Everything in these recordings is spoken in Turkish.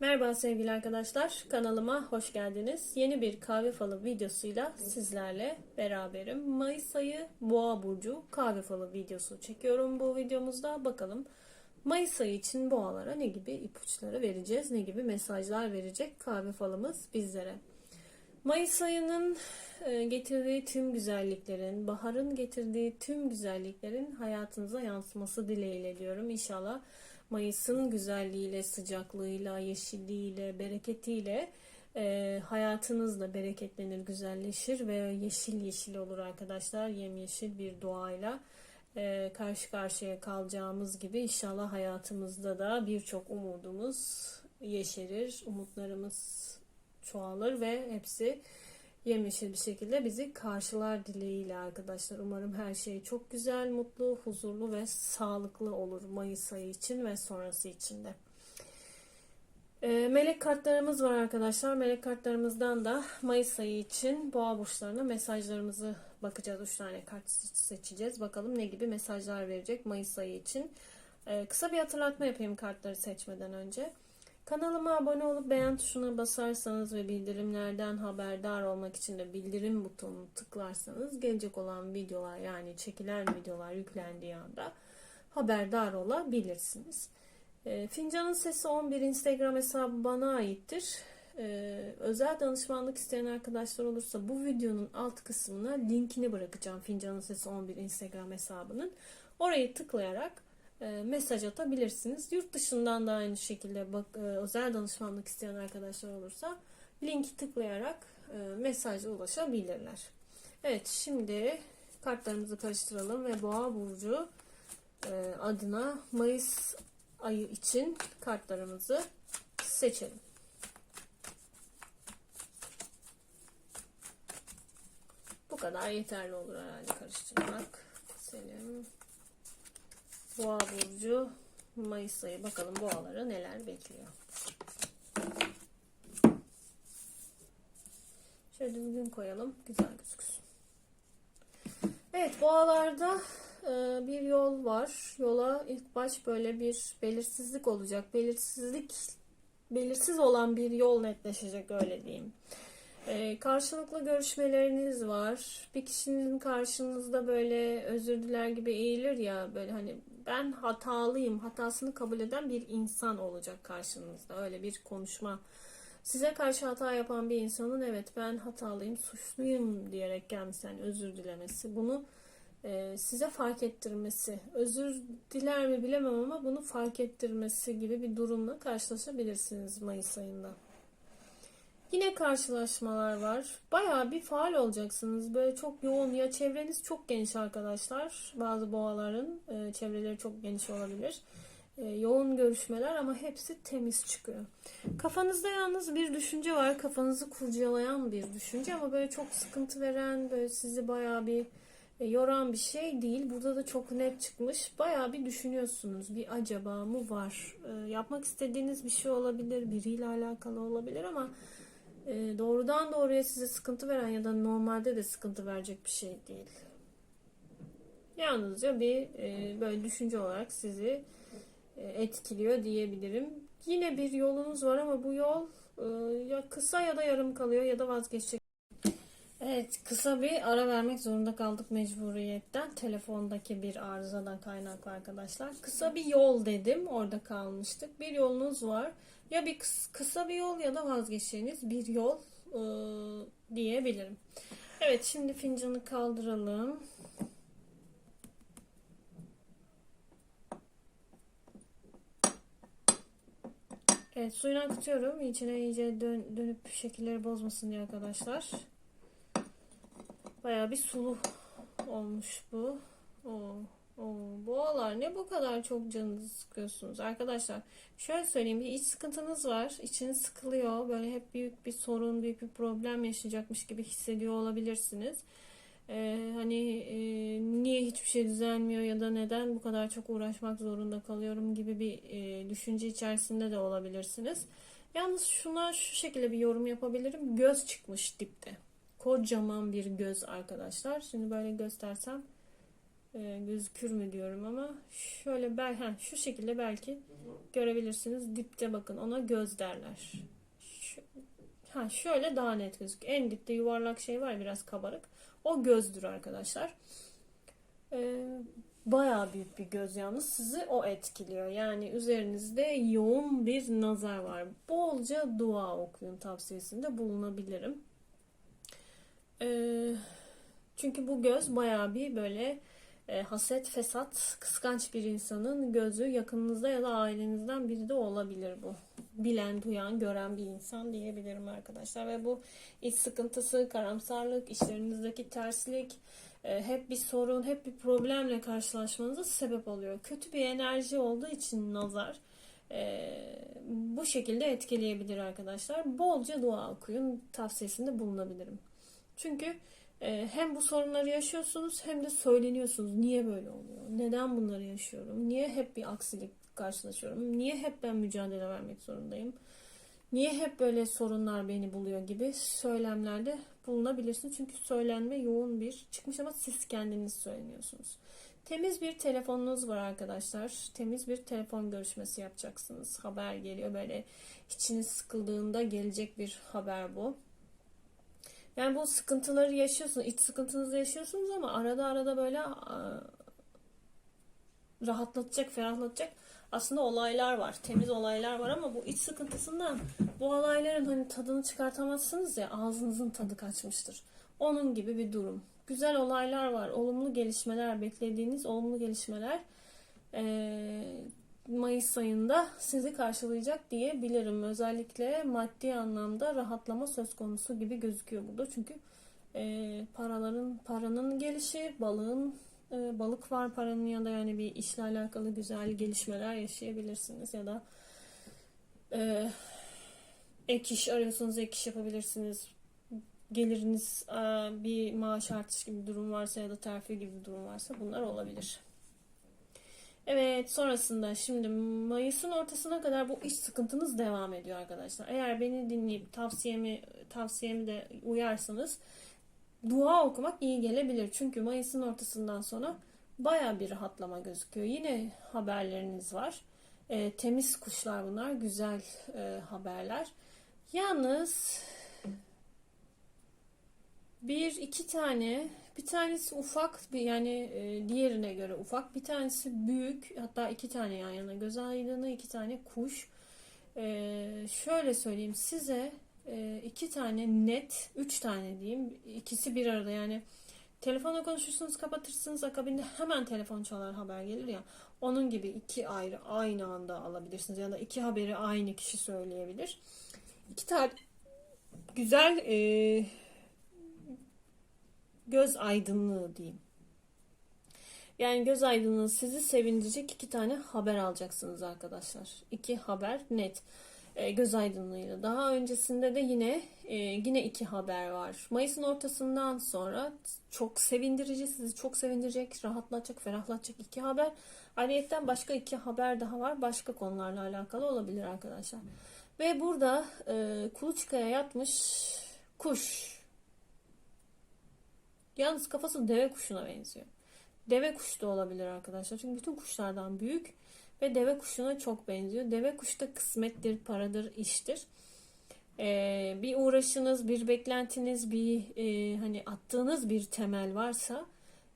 Merhaba sevgili arkadaşlar, kanalıma hoş geldiniz. Yeni bir kahve falı videosuyla sizlerle beraberim. Mayıs ayı Boğa burcu kahve falı videosu çekiyorum bu videomuzda. Bakalım Mayıs ayı için boğalara ne gibi ipuçları vereceğiz, ne gibi mesajlar verecek kahve falımız bizlere. Mayıs ayının e, getirdiği tüm güzelliklerin, baharın getirdiği tüm güzelliklerin hayatınıza yansıması dileğiyle diyorum. İnşallah Mayıs'ın güzelliğiyle, sıcaklığıyla, yeşilliğiyle, bereketiyle e, hayatınız da bereketlenir, güzelleşir ve yeşil yeşil olur arkadaşlar. Yemyeşil bir doğayla e, karşı karşıya kalacağımız gibi inşallah hayatımızda da birçok umudumuz yeşerir, umutlarımız çoğalır ve hepsi yemyeşil bir şekilde bizi karşılar dileğiyle arkadaşlar. Umarım her şey çok güzel, mutlu, huzurlu ve sağlıklı olur Mayıs ayı için ve sonrası için de. E, melek kartlarımız var arkadaşlar. Melek kartlarımızdan da Mayıs ayı için boğa burçlarına mesajlarımızı bakacağız. 3 tane kart seçeceğiz. Bakalım ne gibi mesajlar verecek Mayıs ayı için. E, kısa bir hatırlatma yapayım kartları seçmeden önce. Kanalıma abone olup beğen tuşuna basarsanız ve bildirimlerden haberdar olmak için de bildirim butonunu tıklarsanız gelecek olan videolar yani çekilen videolar yüklendiği anda haberdar olabilirsiniz. E, Fincanın Sesi 11 Instagram hesabı bana aittir. E, özel danışmanlık isteyen arkadaşlar olursa bu videonun alt kısmına linkini bırakacağım Fincanın Sesi 11 Instagram hesabının. Orayı tıklayarak mesaj atabilirsiniz. Yurt dışından da aynı şekilde bak, e, özel danışmanlık isteyen arkadaşlar olursa linki tıklayarak e, mesajla ulaşabilirler. Evet şimdi kartlarımızı karıştıralım ve Boğa Burcu adına Mayıs ayı için kartlarımızı seçelim. Bu kadar yeterli olur herhalde karıştırmak. Selim. Boğa burcu Mayıs ayı bakalım boğaları neler bekliyor. Şöyle düzgün koyalım. Güzel gözüksün. Evet boğalarda e, bir yol var. Yola ilk baş böyle bir belirsizlik olacak. Belirsizlik belirsiz olan bir yol netleşecek öyle diyeyim. E, karşılıklı görüşmeleriniz var. Bir kişinin karşınızda böyle özür diler gibi eğilir ya böyle hani ben hatalıyım, hatasını kabul eden bir insan olacak karşınızda. Öyle bir konuşma. Size karşı hata yapan bir insanın evet ben hatalıyım, suçluyum diyerek gelmesi, yani özür dilemesi. Bunu e, size fark ettirmesi. Özür diler mi bilemem ama bunu fark ettirmesi gibi bir durumla karşılaşabilirsiniz Mayıs ayında. Yine karşılaşmalar var. Bayağı bir faal olacaksınız. Böyle çok yoğun ya çevreniz çok geniş arkadaşlar. Bazı boğaların e, çevreleri çok geniş olabilir. E, yoğun görüşmeler ama hepsi temiz çıkıyor. Kafanızda yalnız bir düşünce var. Kafanızı kurcalayan bir düşünce ama böyle çok sıkıntı veren, böyle sizi bayağı bir e, yoran bir şey değil. Burada da çok net çıkmış. Bayağı bir düşünüyorsunuz. Bir acaba mı var? E, yapmak istediğiniz bir şey olabilir. Biriyle alakalı olabilir ama e, doğrudan doğruya size sıkıntı veren ya da normalde de sıkıntı verecek bir şey değil. Yalnızca bir e, böyle düşünce olarak sizi e, etkiliyor diyebilirim. Yine bir yolunuz var ama bu yol e, ya kısa ya da yarım kalıyor ya da vazgeçecek. Evet kısa bir ara vermek zorunda kaldık mecburiyetten. Telefondaki bir arızadan kaynaklı arkadaşlar. Kısa bir yol dedim orada kalmıştık. Bir yolunuz var. Ya bir kısa bir yol ya da vazgeçeceğiniz bir yol e, diyebilirim. Evet şimdi fincanı kaldıralım. Evet suyunu akıtıyorum. İçine iyice dön, dönüp şekilleri bozmasın diye arkadaşlar. Baya bir sulu olmuş bu. Oo. Oo, boğalar ne bu kadar çok canınızı sıkıyorsunuz arkadaşlar. Şöyle söyleyeyim bir iç sıkıntınız var. İçiniz sıkılıyor. Böyle hep büyük bir sorun, büyük bir problem yaşayacakmış gibi hissediyor olabilirsiniz. Ee, hani e, niye hiçbir şey düzelmiyor ya da neden bu kadar çok uğraşmak zorunda kalıyorum gibi bir e, düşünce içerisinde de olabilirsiniz. Yalnız şuna şu şekilde bir yorum yapabilirim. Göz çıkmış dipte. Kocaman bir göz arkadaşlar. Şimdi böyle göstersem e, gözükür mü diyorum ama şöyle bel ha, şu şekilde belki görebilirsiniz. Dipte bakın ona göz derler. Şu, ha şöyle daha net gözüküyor. En dipte yuvarlak şey var biraz kabarık. O gözdür arkadaşlar. Ee, bayağı büyük bir göz yalnız sizi o etkiliyor. Yani üzerinizde yoğun bir nazar var. Bolca dua okuyun tavsiyesinde bulunabilirim. Ee, çünkü bu göz bayağı bir böyle e, haset, fesat, kıskanç bir insanın gözü yakınınızda ya da ailenizden biri de olabilir bu. Bilen, duyan, gören bir insan diyebilirim arkadaşlar. Ve bu iç sıkıntısı, karamsarlık, işlerinizdeki terslik, e, hep bir sorun, hep bir problemle karşılaşmanıza sebep oluyor. Kötü bir enerji olduğu için nazar e, bu şekilde etkileyebilir arkadaşlar. Bolca dua okuyun tavsiyesinde bulunabilirim. Çünkü hem bu sorunları yaşıyorsunuz hem de söyleniyorsunuz. Niye böyle oluyor? Neden bunları yaşıyorum? Niye hep bir aksilik karşılaşıyorum? Niye hep ben mücadele vermek zorundayım? Niye hep böyle sorunlar beni buluyor gibi söylemlerde bulunabilirsiniz. Çünkü söylenme yoğun bir çıkmış ama siz kendiniz söyleniyorsunuz. Temiz bir telefonunuz var arkadaşlar. Temiz bir telefon görüşmesi yapacaksınız. Haber geliyor böyle içiniz sıkıldığında gelecek bir haber bu. Yani bu sıkıntıları yaşıyorsunuz, iç sıkıntınızı yaşıyorsunuz ama arada arada böyle rahatlatacak, ferahlatacak aslında olaylar var. Temiz olaylar var ama bu iç sıkıntısından bu olayların hani tadını çıkartamazsınız ya ağzınızın tadı kaçmıştır. Onun gibi bir durum. Güzel olaylar var. Olumlu gelişmeler, beklediğiniz olumlu gelişmeler ee, Mayıs ayında sizi karşılayacak diyebilirim. Özellikle maddi anlamda rahatlama söz konusu gibi gözüküyor burada. Çünkü e, paraların paranın gelişi, balığın e, balık var paranın yanında yani bir işle alakalı güzel gelişmeler yaşayabilirsiniz ya da e, ek iş arıyorsanız ek iş yapabilirsiniz. Geliriniz e, bir maaş artış gibi bir durum varsa ya da terfi gibi bir durum varsa bunlar olabilir. Evet sonrasında şimdi Mayıs'ın ortasına kadar bu iş sıkıntınız devam ediyor arkadaşlar. Eğer beni dinleyip tavsiyemi tavsiyemi de uyarsanız dua okumak iyi gelebilir. Çünkü Mayıs'ın ortasından sonra baya bir rahatlama gözüküyor. Yine haberleriniz var. E, temiz kuşlar bunlar. Güzel e, haberler. Yalnız bir iki tane bir tanesi ufak bir yani e, diğerine göre ufak. Bir tanesi büyük hatta iki tane yan yana göz aydınlığı iki tane kuş. E, şöyle söyleyeyim size e, iki tane net üç tane diyeyim ikisi bir arada. Yani telefonla konuşursunuz kapatırsınız akabinde hemen telefon çalar haber gelir ya. Onun gibi iki ayrı aynı anda alabilirsiniz. Ya da iki haberi aynı kişi söyleyebilir. İki tane güzel e, göz aydınlığı diyeyim. Yani göz aydınlığı sizi sevindirecek iki tane haber alacaksınız arkadaşlar. İki haber net. E, göz aydınlığıyla. Daha öncesinde de yine e, yine iki haber var. Mayıs'ın ortasından sonra çok sevindirici, sizi çok sevindirecek, rahatlatacak, ferahlatacak iki haber. Ayrıyeten başka iki haber daha var. Başka konularla alakalı olabilir arkadaşlar. Ve burada e, kuluçkaya yatmış kuş Yalnız kafası deve kuşuna benziyor. Deve kuş da olabilir arkadaşlar. Çünkü bütün kuşlardan büyük ve deve kuşuna çok benziyor. Deve kuş da kısmettir, paradır, iştir. Ee, bir uğraşınız, bir beklentiniz, bir e, hani attığınız bir temel varsa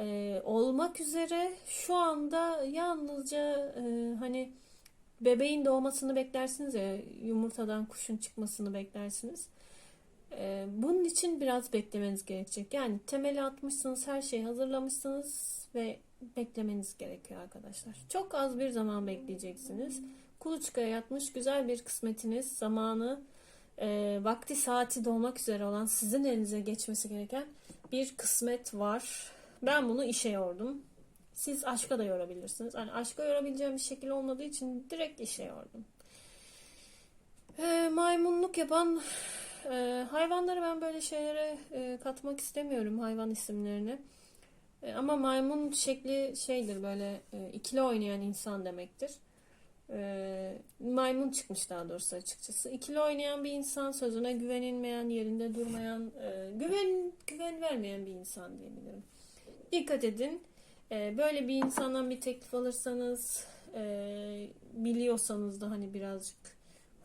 e, olmak üzere şu anda yalnızca e, hani bebeğin doğmasını beklersiniz ya yumurtadan kuşun çıkmasını beklersiniz. Ee, bunun için biraz beklemeniz gerekecek. Yani temeli atmışsınız, her şeyi hazırlamışsınız ve beklemeniz gerekiyor arkadaşlar. Çok az bir zaman bekleyeceksiniz. Kuluçkaya yatmış güzel bir kısmetiniz, zamanı, e, vakti saati dolmak üzere olan sizin elinize geçmesi gereken bir kısmet var. Ben bunu işe yordum. Siz aşka da yorabilirsiniz. Yani aşka yorabileceğim bir şekil olmadığı için direkt işe yordum. E, maymunluk yapan e, hayvanları ben böyle şeylere e, katmak istemiyorum hayvan isimlerini. E, ama maymun şekli şeydir böyle e, ikili oynayan insan demektir. E, maymun çıkmış daha doğrusu açıkçası. İkili oynayan bir insan sözüne güvenilmeyen, yerinde durmayan, e, güven güven vermeyen bir insan diyebilirim. Dikkat edin. Ee, böyle bir insandan bir teklif alırsanız e, biliyorsanız da hani birazcık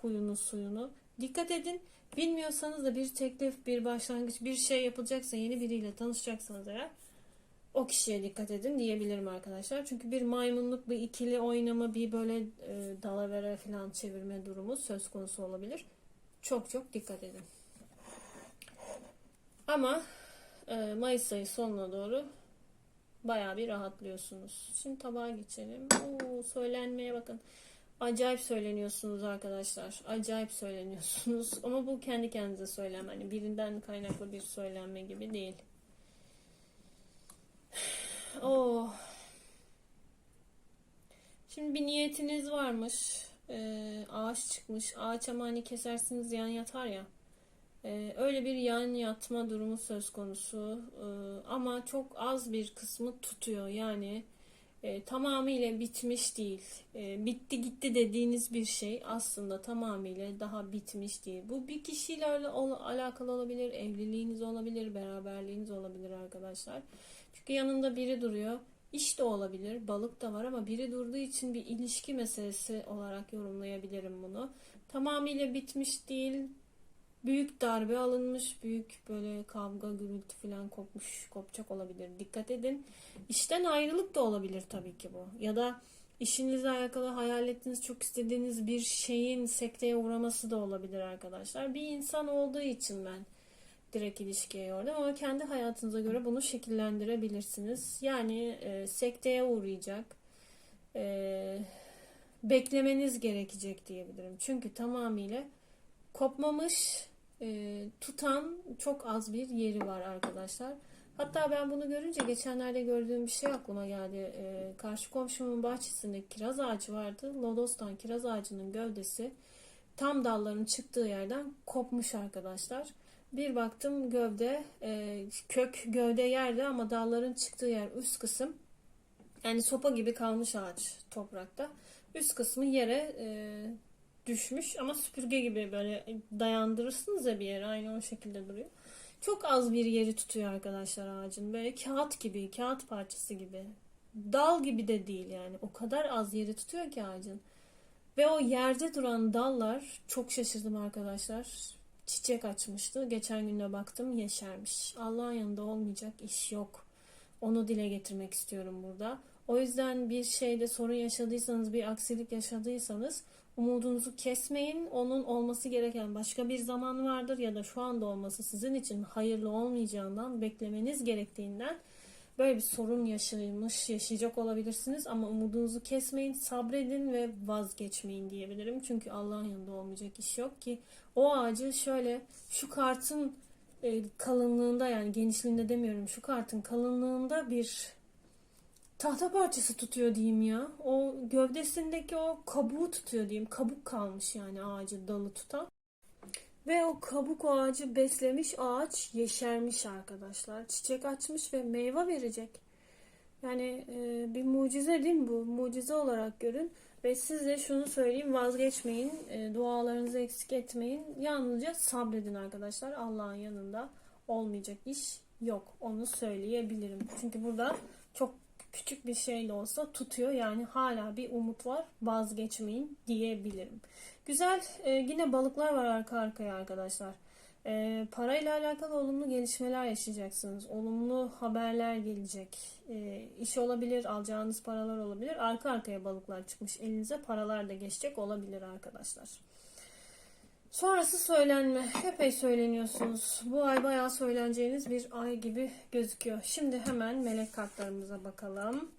huyunu suyunu dikkat edin. Bilmiyorsanız da bir teklif, bir başlangıç, bir şey yapılacaksa yeni biriyle tanışacaksanız eğer o kişiye dikkat edin diyebilirim arkadaşlar. Çünkü bir maymunluk, bir ikili oynama, bir böyle e, dalavere falan çevirme durumu söz konusu olabilir. Çok çok dikkat edin. Ama e, Mayıs ayı sonuna doğru bayağı bir rahatlıyorsunuz. Şimdi tabağa geçelim. Oo, söylenmeye bakın. Acayip söyleniyorsunuz arkadaşlar. Acayip söyleniyorsunuz. Ama bu kendi kendinize söylem. Hani birinden kaynaklı bir söylenme gibi değil. Oh. Şimdi bir niyetiniz varmış. Ee, ağaç çıkmış. Ağaç ama hani kesersiniz yan yatar ya. Ee, öyle bir yan yatma durumu söz konusu. Ee, ama çok az bir kısmı tutuyor. Yani e, tamamıyla bitmiş değil. E, bitti gitti dediğiniz bir şey aslında tamamıyla daha bitmiş değil. Bu bir kişiyle ol- alakalı olabilir, evliliğiniz olabilir, beraberliğiniz olabilir arkadaşlar. Çünkü yanında biri duruyor. İş de olabilir, balık da var ama biri durduğu için bir ilişki meselesi olarak yorumlayabilirim bunu. Tamamıyla bitmiş değil, büyük darbe alınmış, büyük böyle kavga, gürültü falan kopmuş, kopacak olabilir. Dikkat edin. İşten ayrılık da olabilir tabii ki bu. Ya da işinizle alakalı hayal ettiğiniz, çok istediğiniz bir şeyin sekteye uğraması da olabilir arkadaşlar. Bir insan olduğu için ben direkt ilişkiye yordum ama kendi hayatınıza göre bunu şekillendirebilirsiniz. Yani e, sekteye uğrayacak. E, beklemeniz gerekecek diyebilirim. Çünkü tamamıyla kopmamış, e, tutan çok az bir yeri var arkadaşlar. Hatta ben bunu görünce geçenlerde gördüğüm bir şey aklıma geldi. E, karşı komşumun bahçesinde kiraz ağacı vardı. Lodos'tan kiraz ağacının gövdesi tam dalların çıktığı yerden kopmuş arkadaşlar. Bir baktım gövde, e, kök gövde yerde ama dalların çıktığı yer üst kısım. Yani sopa gibi kalmış ağaç toprakta. Üst kısmı yere e, düşmüş ama süpürge gibi böyle dayandırırsınız ya bir yere aynı o şekilde duruyor. Çok az bir yeri tutuyor arkadaşlar ağacın. Böyle kağıt gibi, kağıt parçası gibi. Dal gibi de değil yani. O kadar az yeri tutuyor ki ağacın. Ve o yerde duran dallar çok şaşırdım arkadaşlar. Çiçek açmıştı. Geçen gün de baktım yeşermiş. Allah'ın yanında olmayacak iş yok. Onu dile getirmek istiyorum burada. O yüzden bir şeyde sorun yaşadıysanız, bir aksilik yaşadıysanız umudunuzu kesmeyin. Onun olması gereken başka bir zaman vardır ya da şu anda olması sizin için hayırlı olmayacağından beklemeniz gerektiğinden böyle bir sorun yaşamış, yaşayacak olabilirsiniz ama umudunuzu kesmeyin, sabredin ve vazgeçmeyin diyebilirim. Çünkü Allah'ın yanında olmayacak iş yok ki o ağacı şöyle şu kartın e, kalınlığında yani genişliğinde demiyorum şu kartın kalınlığında bir tahta parçası tutuyor diyeyim ya. O gövdesindeki o kabuğu tutuyor diyeyim. Kabuk kalmış yani ağacı dalı tutan. Ve o kabuk o ağacı beslemiş ağaç yeşermiş arkadaşlar. Çiçek açmış ve meyve verecek. Yani e, bir mucize değil mi bu? Mucize olarak görün. Ve size şunu söyleyeyim vazgeçmeyin. E, dualarınızı eksik etmeyin. Yalnızca sabredin arkadaşlar. Allah'ın yanında olmayacak iş yok. Onu söyleyebilirim. Çünkü burada çok küçük bir şey de olsa tutuyor. Yani hala bir umut var. Vazgeçmeyin diyebilirim. Güzel. E, yine balıklar var arka arkaya arkadaşlar. E, parayla alakalı olumlu gelişmeler yaşayacaksınız. Olumlu haberler gelecek. E, iş olabilir, alacağınız paralar olabilir. Arka arkaya balıklar çıkmış. Elinize paralar da geçecek olabilir arkadaşlar. Sonrası söylenme. Epey söyleniyorsunuz. Bu ay bayağı söyleneceğiniz bir ay gibi gözüküyor. Şimdi hemen melek kartlarımıza bakalım.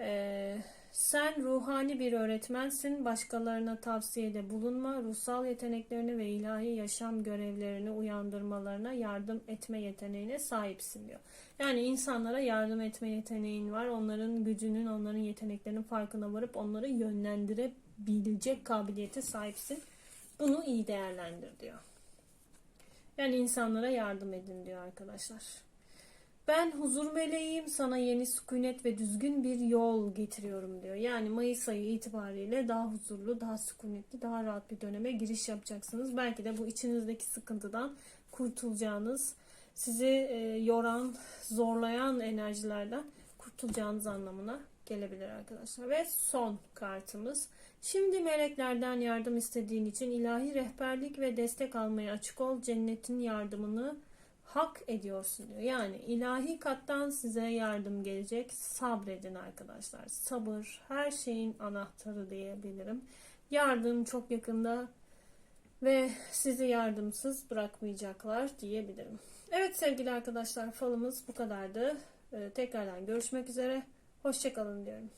Ee, sen ruhani bir öğretmensin. Başkalarına tavsiyede bulunma. Ruhsal yeteneklerini ve ilahi yaşam görevlerini uyandırmalarına yardım etme yeteneğine sahipsin diyor. Yani insanlara yardım etme yeteneğin var. Onların gücünün, onların yeteneklerinin farkına varıp onları yönlendirebilecek kabiliyete sahipsin. Bunu iyi değerlendir diyor. Yani insanlara yardım edin diyor arkadaşlar. Ben huzur meleğim sana yeni sükunet ve düzgün bir yol getiriyorum diyor. Yani Mayıs ayı itibariyle daha huzurlu, daha sükunetli, daha rahat bir döneme giriş yapacaksınız. Belki de bu içinizdeki sıkıntıdan kurtulacağınız, sizi e, yoran, zorlayan enerjilerden kurtulacağınız anlamına gelebilir arkadaşlar. Ve son kartımız. Şimdi meleklerden yardım istediğin için ilahi rehberlik ve destek almaya açık ol. Cennetin yardımını hak ediyorsun diyor. Yani ilahi kattan size yardım gelecek. Sabredin arkadaşlar. Sabır her şeyin anahtarı diyebilirim. Yardım çok yakında ve sizi yardımsız bırakmayacaklar diyebilirim. Evet sevgili arkadaşlar falımız bu kadardı. Ee, tekrardan görüşmek üzere. Hoşçakalın diyorum.